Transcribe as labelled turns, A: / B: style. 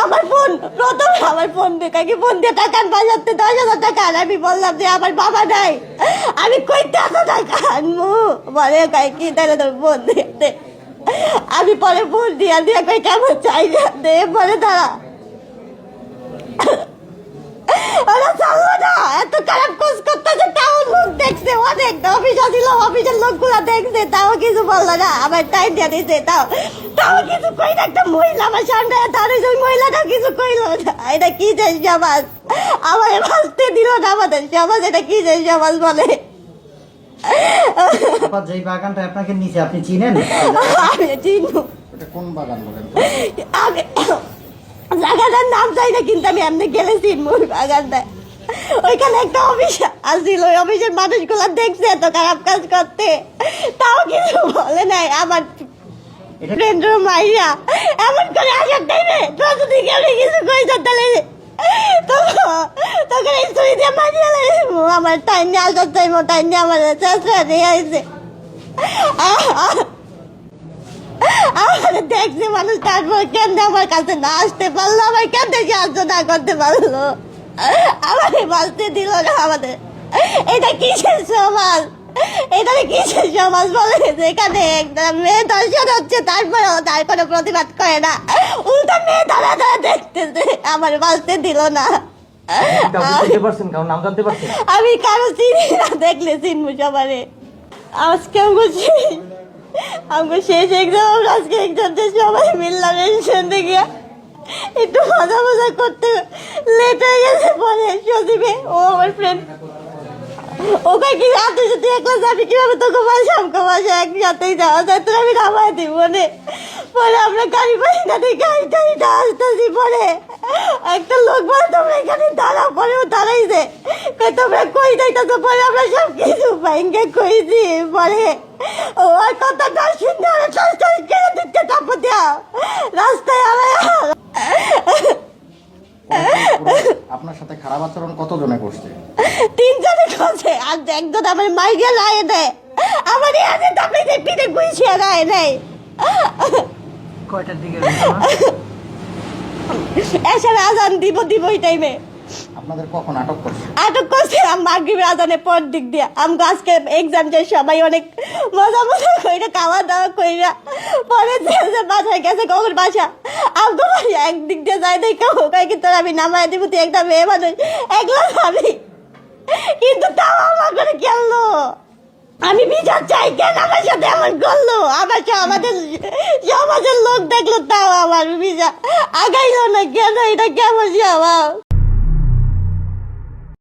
A: আমার ফোন প্রথম আমার বোন কাকে ফোন দিয়ে টাকা বাজাতে দশ হাজার টাকা আমি বললাম যে, আমার বাবা নাই। আমি কই এত টাকা আনব? বলে কাই কি তাহলে তোর ফোন দিয়ে আমি পরে ফোন দিয়া দিয়ে কই, কেমন চাই না দে, বলে, দাঁড়া। ওরা চাললো না এত খারাপ কোর্স করতেছে তাও লোক দেখছে অনেক অফিস ছিল অফিসের লোকগুলো দেখছে তাও কিছু বলল না আমার টাইম দিয়ে দিছে তাও তাও কিছু কই না একটা মহিলা আমার সামনে তার ওই মহিলাটা কিছু কইলো না। এটা কি যে সমাজ? আমার বাঁচতে দিল না আমাদের সমাজ এটা কি যে সমাজ বলে?
B: আপা যেই বাগানটা আপনাকে নিচে আপনি চিনেন?
A: আমি চিনু
B: এটা কোন বাগান বলেন?
A: আমি জায়গাটার নাম চাই না কিন্তু আমি এমনি গেলেছি মুর বাগানটায়। ওইখানে একটা অফিস আসছিল ওই অফিসের মানুষগুলো দেখছে এত খারাপ কাজ করতে। তাও কিছু বলে নাই আমার মাইয়া। এমন করে আসার টাইমে তোর যদি কেউ কিছু কইছ তাহলে তখন এই ছুরি দিয়ে মারিয়ে আমার টাইম নিয়ে আসার টাইম টাইম নিয়ে আমার চেষ্টা নিয়ে দেখছে মানুষ তারপর কেন আমার কাছে না আসতে পারল আমার কেমনে সাহায্য না করতে পারল? আমাকে বাঁচতে দিল না আমাদের। এটা কিসের সমাজ? এটা কিসের সমাজ বলে যেখানে একটা মেয়ে দর্শন হচ্ছে তারপরেও তার কোনো প্রতিবাদ করে না। উল্টা মেয়ে দাঁড়া দেখতেছে আমার বাঁচতে দিল না। আমি কারও চিনি না দেখলে চিনবো সবারে। আজকে আমাকে আমাকে শেষ এক্সাম আজকে এক্সামটা সবাই মিললাম রেশন থেকে একটু মজা মজা করতে লেট হয়ে গেছে পরে ও আমার ফ্রেন্ড ওকে কি রাতে যদি যাবি? তোকে একসাথেই যাওয়া যায়। তো আমি দিব মনে পরে আমরা গাড়ি পাই না গাড়ি পরে একটা লোক বলে, তোমরা এখানে দাঁড়াও। পরে ও তোমরা কই যাইতেছো? পরে আমরা সব কিছু বাইঙ্গে কইছি পরে ও, আর কথা না শুনে দেওয়া রাস্তায় আমরা
B: আপনার সাথে খারাপ আচরণ কতজনে করছে?
A: তিনজনে করছে। আর একজন আমার মাইকে লাই দেয়। আমার এনে তাপে যে পিঠে গুইছে লাই নাই
C: কয়টার দিকে
A: এসে আজান দিব দিব ওই টাইমে
B: আটক
A: পর দিক দিয়ে। আমি আজকে এক্সাম যে সবাই অনেক মজা মজা খাওয়া দাওয়া পরে বাসায় গেছে, কখন বাসা? আমগো বাসা একদিক দিয়ে যাই কিন্তু আমি দিব, তুই একটা মেয়ে মানুষ, একলা যাবি? কিন্তু তাও আমার করে গেলো আমি বিচার চাই কেন আমার সাথে এমন করল? আমার আমাদের সমাজের লোক দেখল তাও আমার বিচার। আগাইলো না কেন? এটা কেমন স্বভাব?